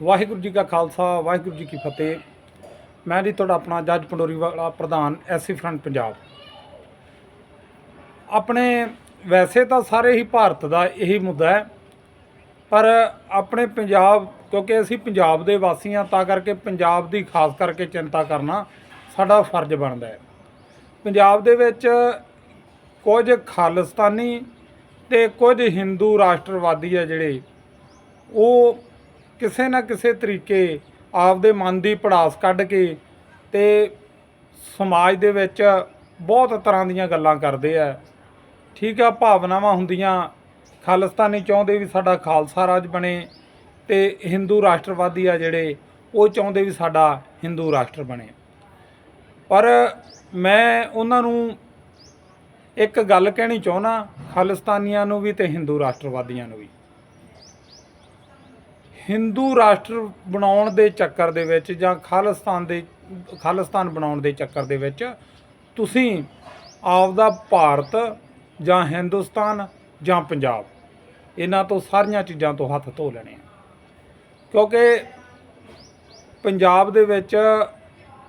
ਵਾਹਿਗੁਰੂ ਜੀ ਕਾ ਖਾਲਸਾ, ਵਾਹਿਗੁਰੂ ਜੀ ਕੀ ਫਤਿਹ। ਮੈਂ ਜੀ ਤੁਹਾਡਾ ਆਪਣਾ ਜੱਜ ਪੰਡੋਰੀ ਵਾਲਾ ਪ੍ਰਧਾਨ ਐਸਸੀ ਫਰੰਟ ਪੰਜਾਬ। ਆਪਣੇ ਵੈਸੇ ਤਾਂ ਸਾਰੇ ਹੀ ਭਾਰਤ ਦਾ ਇਹੀ ਮੁੱਦਾ ਹੈ, ਪਰ ਆਪਣੇ ਪੰਜਾਬ, ਕਿਉਂਕਿ ਅਸੀਂ ਪੰਜਾਬ ਦੇ ਵਾਸੀ ਹਾਂ, ਤਾਂ ਕਰਕੇ ਪੰਜਾਬ ਦੀ ਖਾਸ ਕਰਕੇ ਚਿੰਤਾ ਕਰਨਾ ਸਾਡਾ ਫਰਜ਼ ਬਣਦਾ ਹੈ। ਪੰਜਾਬ ਦੇ ਵਿੱਚ ਕੁਝ ਖਾਲਿਸਤਾਨੀ ਤੇ ਕੁਝ ਹਿੰਦੂ ਰਾਸ਼ਟਰਵਾਦੀ ਆ ਜਿਹੜੇ, ਉਹ ਕਿਸੇ ਨਾ ਕਿਸੇ ਤਰੀਕੇ ਆਪਦੇ ਮਨ ਦੀ ਪੜਾਸ ਕੱਢ ਕੇ ਤੇ ਸਮਾਜ ਦੇ ਵਿੱਚ ਬਹੁਤ ਤਰ੍ਹਾਂ ਦੀਆਂ ਗੱਲਾਂ ਕਰਦੇ ਆ। ਠੀਕ ਆ, ਭਾਵਨਾਵਾਂ ਹੁੰਦੀਆਂ। ਖਾਲਿਸਤਾਨੀ ਚਾਹੁੰਦੇ ਵੀ ਸਾਡਾ ਖਾਲਸਾ ਰਾਜ ਬਣੇ ਤੇ ਹਿੰਦੂ ਰਾਸ਼ਟਰਵਾਦੀ ਆ ਜਿਹੜੇ, ਉਹ ਚਾਹੁੰਦੇ ਵੀ ਸਾਡਾ ਹਿੰਦੂ ਰਾਸ਼ਟਰ ਬਣੇ। ਪਰ ਮੈਂ ਉਹਨਾਂ ਨੂੰ ਇੱਕ ਗੱਲ ਕਹਿਣੀ ਚਾਹੁੰਦਾ, ਖਾਲਿਸਤਾਨੀਆਂ ਨੂੰ ਵੀ ਤੇ ਹਿੰਦੂ ਰਾਸ਼ਟਰਵਾਦੀਆਂ ਨੂੰ ਵੀ। ਹਿੰਦੂ ਰਾਸ਼ਟਰ ਬਣਾਉਣ ਦੇ ਚੱਕਰ ਦੇ ਵਿੱਚ ਜਾਂ ਖਾਲਿਸਤਾਨ ਦੇ, ਖਾਲਿਸਤਾਨ ਬਣਾਉਣ ਦੇ ਚੱਕਰ ਦੇ ਵਿੱਚ ਤੁਸੀਂ ਆਪਦਾ ਭਾਰਤ ਜਾਂ ਹਿੰਦੁਸਤਾਨ ਜਾਂ ਪੰਜਾਬ, ਇਹਨਾਂ ਤੋਂ ਸਾਰੀਆਂ ਚੀਜ਼ਾਂ ਤੋਂ ਹੱਥ ਧੋ ਲੈਣੇ ਆ। ਕਿਉਂਕਿ ਪੰਜਾਬ ਦੇ ਵਿੱਚ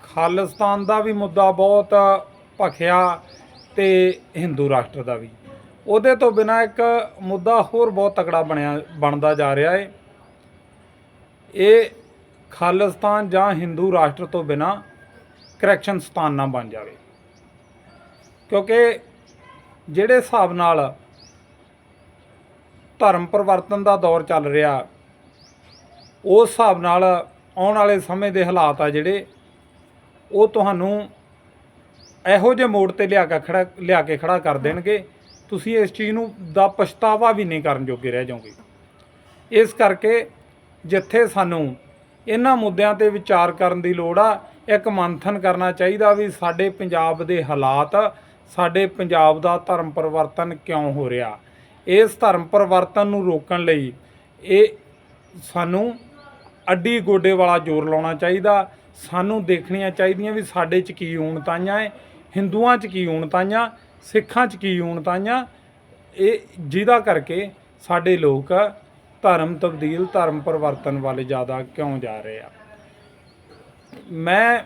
ਖਾਲਿਸਤਾਨ ਦਾ ਵੀ ਮੁੱਦਾ ਬਹੁਤ ਭਖਿਆ ਤੇ ਹਿੰਦੂ ਰਾਸ਼ਟਰ ਦਾ ਵੀ। ਉਹਦੇ ਤੋਂ ਬਿਨਾ ਇੱਕ ਮੁੱਦਾ ਹੋਰ ਬਹੁਤ ਤਕੜਾ ਬਣਿਆ, ਬਣਦਾ ਜਾ ਰਿਹਾ ਏ। ਇਹ ਖਾਲਿਸਤਾਨ ਜਾਂ ਹਿੰਦੂ ਰਾਸ਼ਟਰ ਤੋਂ ਬਿਨਾ ਕਰੈਕਸ਼ਨ ਸਥਾਨ ਨਾ ਬਣ ਜਾਵੇ। ਕਿਉਂਕਿ ਜਿਹੜੇ ਹਿਸਾਬ ਨਾਲ ਧਰਮ ਪਰਿਵਰਤਨ ਦਾ ਦੌਰ ਚੱਲ ਰਿਹਾ, ਉਸ ਹਿਸਾਬ ਨਾਲ ਆਉਣ ਵਾਲੇ ਸਮੇਂ ਦੇ ਹਾਲਾਤ ਆ ਜਿਹੜੇ, ਉਹ ਤੁਹਾਨੂੰ ਇਹੋ ਜਿਹੇ ਮੋੜ ਤੇ ਲਿਆ ਕੇ ਖੜਾ, ਲਿਆ ਕੇ ਖੜਾ ਕਰ ਦੇਣਗੇ। ਤੁਸੀਂ ਇਸ ਚੀਜ਼ ਨੂੰ ਦਾ ਪਛਤਾਵਾ ਵੀ ਨਹੀਂ ਕਰਨ ਜੋਗੇ ਰਹਿ ਜਾਓਗੇ। ਇਸ ਕਰਕੇ ਜਿੱਥੇ ਸਾਨੂੰ ਇਹਨਾਂ ਮੁੱਦਿਆਂ ਤੇ ਵਿਚਾਰ ਕਰਨ ਦੀ ਲੋੜ ਆ, ਇੱਕ ਮੰਥਨ ਕਰਨਾ ਚਾਹੀਦਾ ਵੀ ਸਾਡੇ ਪੰਜਾਬ ਦੇ ਹਾਲਾਤ, ਸਾਡੇ ਪੰਜਾਬ ਦਾ ਧਰਮ ਪਰਿਵਰਤਨ ਕਿਉਂ ਹੋ ਰਿਹਾ? ਇਸ ਧਰਮ ਪਰਿਵਰਤਨ ਨੂੰ ਰੋਕਣ ਲਈ ਇਹ ਸਾਨੂੰ ਅੱਡੀ ਗੋਡੇ ਵਾਲਾ ਜ਼ੋਰ ਲਾਉਣਾ ਚਾਹੀਦਾ। ਸਾਨੂੰ ਦੇਖਣੀਆਂ ਚਾਹੀਦੀਆਂ ਵੀ ਸਾਡੇ 'ਚ ਕੀ ਊਣਤਾਈਆਂ ਹੈ ਹਿੰਦੂਆਂ 'ਚ ਊ ਊਣਤਾਈਆਂ, ਸਿੱਖਾਂ 'ਚ ਕੀ ਊਣਤਾਈਆਂ। ਇਹ ਜਿਹਦਾ ਕਰਕੇ ਸਾਡੇ ਲੋਕ ਧਰਮ ਤਬਦੀਲ, ਧਰਮ ਪਰਿਵਰਤਨ ਵੱਲ ਜ਼ਿਆਦਾ ਕਿਉਂ ਜਾ ਰਹੇ ਆ? ਮੈਂ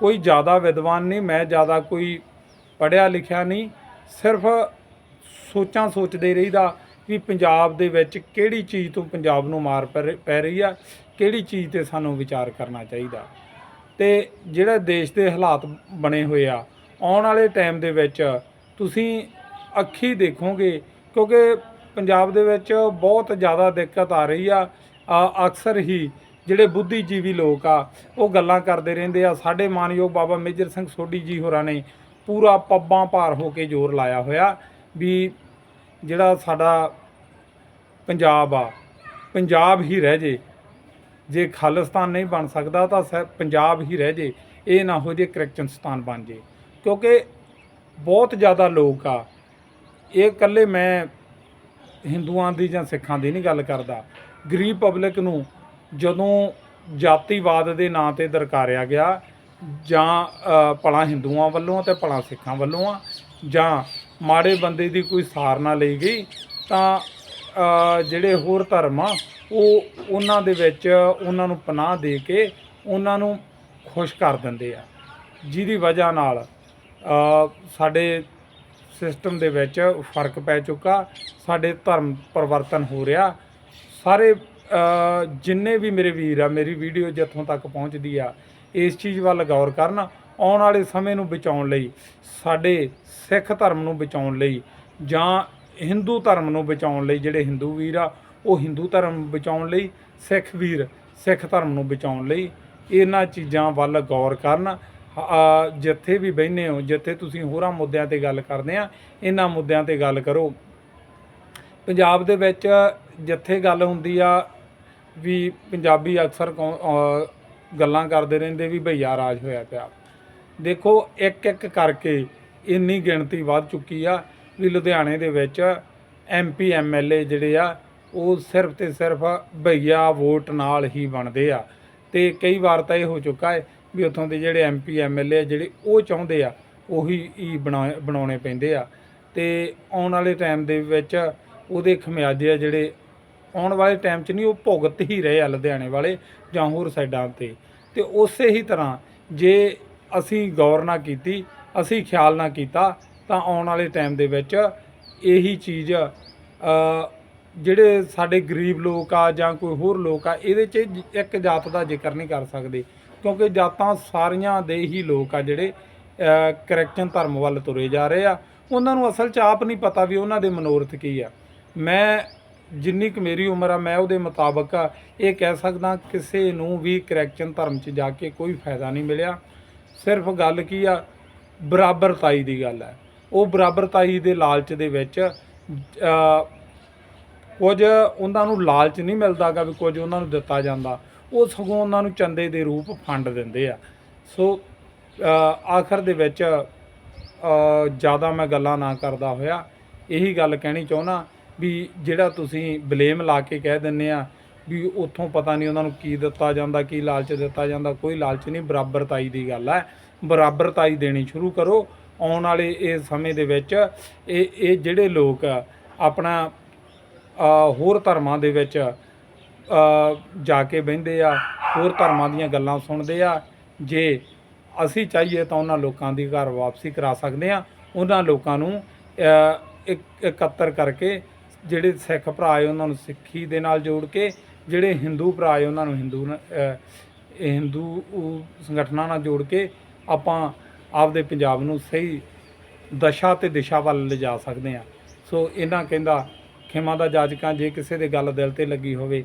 ਕੋਈ ਜ਼ਿਆਦਾ ਵਿਦਵਾਨ ਨਹੀਂ, ਮੈਂ ਜ਼ਿਆਦਾ ਕੋਈ ਪੜ੍ਹਿਆ ਲਿਖਿਆ ਨਹੀਂ, ਸਿਰਫ ਸੋਚਾਂ ਸੋਚਦੇ ਰਹੀਦਾ ਵੀ ਪੰਜਾਬ ਦੇ ਵਿੱਚ ਕਿਹੜੀ ਚੀਜ਼ ਤੋਂ ਪੰਜਾਬ ਨੂੰ ਮਾਰ ਪੈ ਪੈ ਰਹੀ ਆ, ਕਿਹੜੀ ਚੀਜ਼ ਤੇ ਸਾਨੂੰ ਵਿਚਾਰ ਕਰਨਾ ਚਾਹੀਦਾ। ਤੇ ਜਿਹੜੇ ਦੇਸ਼ ਦੇ ਹਾਲਾਤ ਬਣੇ ਹੋਏ ਆ, ਆਉਣ ਵਾਲੇ ਟਾਈਮ ਦੇ ਵਿੱਚ ਤੁਸੀਂ ਅੱਖੀ ਦੇਖੋਗੇ, ਕਿਉਂਕਿ ਪੰਜਾਬ ਦੇ ਵਿੱਚ ਬਹੁਤ ਜ਼ਿਆਦਾ ਦਿੱਕਤ ਆ ਰਹੀ ਆ। ਅਕਸਰ ਹੀ ਜਿਹੜੇ ਬੁੱਧੀਜੀਵੀ ਲੋਕ ਆ, ਉਹ ਗੱਲਾਂ ਕਰਦੇ ਰਹਿੰਦੇ ਆ। ਸਾਡੇ ਮਾਨਯੋਗ ਬਾਬਾ ਮੇਜਰ ਸਿੰਘ ਸੋਢੀ ਜੀ ਹੋਰਾਂ ਨੇ ਪੂਰਾ ਪੱਬਾਂ ਭਾਰ ਹੋ ਕੇ ਜ਼ੋਰ ਲਾਇਆ ਹੋਇਆ ਵੀ ਜਿਹੜਾ ਸਾਡਾ ਪੰਜਾਬ ਆ, ਪੰਜਾਬ ਹੀ ਰਹਿ ਜੇ। ਜੇ ਖਾਲਿਸਤਾਨ ਨਹੀਂ ਬਣ ਸਕਦਾ ਤਾਂ ਸ- ਪੰਜਾਬ ਹੀ ਰਹਿ ਜੇ। ਇਹ ਨਾ ਹੋ ਜੇ ਕਰੈਕਸ਼ਨਸਤਾਨ ਬਣ ਜੇ। ਕਿਉਂਕਿ ਬਹੁਤ ਜ਼ਿਆਦਾ ਲੋਕ ਆ, ਇਹ ਇਕੱਲੇ ਮੈਂ ਹਿੰਦੂਆਂ ਦੀ ਜਾਂ ਸਿੱਖਾਂ ਦੀ ਨਹੀਂ ਗੱਲ ਕਰਦਾ। ਗਰੀਬ ਪਬਲਿਕ ਨੂੰ ਜਦੋਂ ਜਾਤੀਵਾਦ ਦੇ ਨਾਂ ਤੇ ਦਰਕਾਰਿਆ ਗਿਆ, ਜਾਂ ਭਲਾ ਹਿੰਦੂਆਂ ਵੱਲੋਂ ਤੇ ਭਲਾ ਸਿੱਖਾਂ ਵੱਲੋਂ ਆ ਜਾਂ ਮਾੜੇ ਬੰਦੇ ਦੀ ਕੋਈ ਸਾਰ ਨਾ ਲਈ ਗਈ, ਤਾਂ ਜਿਹੜੇ ਹੋਰ ਧਰਮ ਆ, ਉਹ ਉਹਨਾਂ ਦੇ ਵਿੱਚ ਉਹਨਾਂ ਨੂੰ ਪਨਾਹ ਦੇ ਕੇ ਉਹਨਾਂ ਨੂੰ ਖੁਸ਼ ਕਰ ਦਿੰਦੇ ਆ। ਜਿਹਦੀ ਵਜ੍ਹਾ ਨਾਲ ਸਾਡੇ ਸਿਸਟਮ ਦੇ ਵਿੱਚ ਫ਼ਰਕ ਪੈ ਚੁੱਕਾ, ਸਾਡੇ ਧਰਮ ਪਰਿਵਰਤਨ ਹੋ ਰਿਹਾ। ਸਾਰੇ ਜਿੰਨੇ ਵੀ ਮੇਰੇ ਵੀਰ ਆ, ਮੇਰੀ ਵੀਡੀਓ ਜਿੱਥੋਂ ਤੱਕ ਪਹੁੰਚਦੀ ਆ, ਇਸ ਚੀਜ਼ ਵੱਲ ਗੌਰ ਕਰਨ, ਆਉਣ ਵਾਲੇ ਸਮੇਂ ਨੂੰ ਬਚਾਉਣ ਲਈ, ਸਾਡੇ ਸਿੱਖ ਧਰਮ ਨੂੰ ਬਚਾਉਣ ਲਈ, ਜਾਂ ਹਿੰਦੂ ਧਰਮ ਨੂੰ ਬਚਾਉਣ ਲਈ, ਜਿਹੜੇ ਹਿੰਦੂ ਵੀਰ ਆ, ਉਹ ਹਿੰਦੂ ਧਰਮ ਨੂੰ ਬਚਾਉਣ ਲਈ, ਸਿੱਖ ਵੀਰ ਸਿੱਖ ਧਰਮ ਨੂੰ ਬਚਾਉਣ ਲਈ, ਇਹਨਾਂ ਚੀਜ਼ਾਂ ਵੱਲ ਗੌਰ ਕਰਨ ਜਿੱਥੇ ਵੀ ਬਹਿੰਦੇ ਹੋ, ਜਿੱਥੇ ਤੁਸੀਂ ਹੋਰਾਂ ਮੁੱਦਿਆਂ ਤੇ ਗੱਲ ਕਰਦੇ ਆ, ਇਹਨਾਂ ਮੁੱਦਿਆਂ ਤੇ ਗੱਲ ਕਰੋ। ਪੰਜਾਬ ਦੇ ਵਿੱਚ ਜਿੱਥੇ ਗੱਲ ਹੁੰਦੀ ਆ, ਵੀ ਪੰਜਾਬੀ ਅਕਸਰ ਕੌ- ਗੱਲਾਂ ਕਰਦੇ ਰਹਿੰਦੇ ਵੀ ਭਈਆ ਰਾਜ ਹੋਇਆ ਪਿਆ। ਦੇਖੋ ਇੱਕ ਇੱਕ ਕਰਕੇ ਇੰਨੀ ਗਿਣਤੀ ਵੱਧ ਚੁੱਕੀ ਆ ਵੀ ਲੁਧਿਆਣੇ ਦੇ ਵਿੱਚ ਐਮਪੀ ਐਮਐਲਏ ਜਿਹੜੇ ਆ, ਉਹ ਸਿਰਫ ਤੇ ਸਿਰਫ ਭਈਆ ਵੋਟ ਨਾਲ ਹੀ ਬਣਦੇ ਆ। ਤੇ ਕਈ ਵਾਰ ਤਾਂ ਇਹ ਹੋ ਚੁੱਕਾ ਹੈ ਵੀ ਉੱਥੋਂ ਦੇ ਜਿਹੜੇ ਐਮਪੀ ਐਮਐਲਏ ਜਿਹੜੇ ਉਹ ਚਾਹੁੰਦੇ ਆ, ਉਹੀ ਹੀ ਬਣਾ- ਬਣਾਉਣੇ ਪੈਂਦੇ ਆ। ਤੇ ਆਉਣ ਵਾਲੇ ਟਾਈਮ ਦੇ ਵਿੱਚ ਉਹਦੇ ਖਮਿਆਜੇ ਆ ਜਿਹੜੇ ਆਉਣ ਵਾਲੇ ਟਾਈਮ 'ਚ ਨਹੀਂ, ਉਹ ਭੁਗਤ ਹੀ ਰਹੇ ਆ ਲੁਧਿਆਣੇ ਵਾਲੇ ਜਾਂ ਹੋਰ ਸਾਈਡਾਂ ਤੇ। ਤੇ ਉਸੇ ਹੀ ਤਰ੍ਹਾਂ ਜੇ ਅਸੀਂ ਗੌਰ ਨਾ ਕੀਤੀ, ਅਸੀਂ ਖਿਆਲ ਨਾ ਕੀਤਾ, ਤਾਂ ਆਉਣ ਵਾਲੇ ਟਾਈਮ ਦੇ ਵਿੱਚ ਇਹੀ ਚੀਜ਼ ਜਿਹੜੇ ਸਾਡੇ ਗਰੀਬ ਲੋਕ ਆ ਜਾਂ ਕੋਈ ਹੋਰ ਲੋਕ ਆ, ਇਹਦੇ 'ਚ ਇੱਕ ਜਾਤ ਦਾ ਜ਼ਿਕਰ ਨਹੀਂ ਕਰ ਸਕਦੇ। ਕਿਉਂਕਿ ਜਾਤਾਂ ਸਾਰੀਆਂ ਦੇ ਹੀ ਲੋਕ ਆ ਜਿਹੜੇ ਅ, ਧਰਮ ਵੱਲ ਤੁਰੇ ਜਾ ਰਹੇ ਆ। ਉਹਨਾਂ ਨੂੰ ਅਸਲ 'ਚ ਆਪ ਨਹੀਂ ਪਤਾ ਵੀ ਉਹਨਾਂ ਦੇ ਮਨੋਰਥ ਕੀ ਆ। ਮੈਂ ਜਿੰਨੀ ਕੁ ਮੇਰੀ ਉਮਰ ਆ ਮੈਂ ਉਹਦੇ ਮੁਤਾਬਕ ਇਹ ਕਹਿ ਸਕਦਾ ਕਿਸੇ ਨੂੰ ਵੀ ਕ੍ਰਿਸਚਨ ਧਰਮ 'ਚ ਜਾ ਕੇ ਕੋਈ ਫਾਇਦਾ ਨਹੀਂ ਮਿਲਿਆ। ਸਿਰਫ ਗੱਲ ਕੀ ਆ ਬਰਾਬਰਤਾਈ ਦੀ ਗੱਲ ਹੈ ਉਹ ਬਰਾਬਰਤਾਈ ਦੇ ਲਾਲਚ ਦੇ ਵਿੱਚ ਕੁਝ ਉਹਨਾਂ ਨੂੰ ਲਾਲਚ ਨਹੀਂ ਮਿਲਦਾਗਾ ਵੀ ਕੁਝ ਉਹਨਾਂ ਨੂੰ ਦਿੱਤਾ ਜਾਂਦਾ। ਉਹ ਸਗੋਂ ਉਹਨਾਂ ਨੂੰ ਚੰਦੇ ਦੇ ਰੂਪ ਫੰਡ ਦਿੰਦੇ ਆ। ਸੋ ਆਖਰ ਦੇ ਵਿੱਚ ਜ਼ਿਆਦਾ ਮੈਂ ਗੱਲਾਂ ਨਾ ਕਰਦਾ ਹੋਇਆ, ਇਹੀ ਗੱਲ ਕਹਿਣੀ ਚਾਹੁੰਦਾ ਵੀ ਜਿਹੜਾ ਤੁਸੀਂ ਬਲੇਮ ਲਾ ਕੇ ਕਹਿ ਦਿੰਨੇ ਆ ਵੀ ਉੱਥੋਂ ਪਤਾ ਨਹੀਂ ਉਹਨਾਂ ਨੂੰ ਕੀ ਦਿੱਤਾ ਜਾਂਦਾ, ਕੀ ਲਾਲਚ ਦਿੱਤਾ ਜਾਂਦਾ, ਕੋਈ ਲਾਲਚ ਨਹੀਂ, ਬਰਾਬਰਤਾਈ ਦੀ ਗੱਲ ਹੈ ਬਰਾਬਰਤਾਈ ਦੇਣੀ ਸ਼ੁਰੂ ਕਰੋ। ਆਉਣ ਵਾਲੇ ਇਹ ਸਮੇਂ ਦੇ ਵਿੱਚ ਇਹ ਇਹ ਜਿਹੜੇ ਲੋਕ ਆਪਣਾ ਹੋਰ ਧਰਮਾਂ ਦੇ ਵਿੱਚ ਜਾ ਕੇ ਬਹਿੰਦੇ ਆ, ਹੋਰ ਧਰਮਾਂ ਦੀਆਂ ਗੱਲਾਂ ਸੁਣਦੇ ਆ। ਜੇ ਅਸੀਂ ਚਾਹੀਏ ਤਾਂ ਉਹਨਾਂ ਲੋਕਾਂ ਦੀ ਘਰ ਵਾਪਸੀ ਕਰਾ ਸਕਦੇ ਆ। ਉਹਨਾਂ ਲੋਕਾਂ ਨੂੰ ਇਕੱਤਰ ਕਰਕੇ ਜਿਹੜੇ ਸਿੱਖ ਭਰਾ ਹੈ ਉਹਨਾਂ ਨੂੰ ਸਿੱਖੀ ਦੇ ਨਾਲ ਜੋੜ ਕੇ, ਜਿਹੜੇ ਹਿੰਦੂ ਭਰਾ ਹੈ ਉਹਨਾਂ ਨੂੰ ਹਿੰਦੂ ਹਿੰਦੂ ਸੰਗਠਨਾਂ ਨਾਲ ਜੋੜ ਕੇ ਆਪਾਂ ਆਪਦੇ ਪੰਜਾਬ ਨੂੰ ਸਹੀ ਦਸ਼ਾ ਤੇ ਦਿਸ਼ਾ ਵੱਲ ਲਿਜਾ ਸਕਦੇ ਆ। ਸੋ ਇਹਨਾਂ ਕਹਿੰਦਾ, ਖਿਮਾ ਦਾ ਜਾਜਕਾਂ, ਜੇ ਕਿਸੇ ਦੇ ਗੱਲ ਦਿਲ ਤੇ ਲੱਗੀ ਹੋਵੇ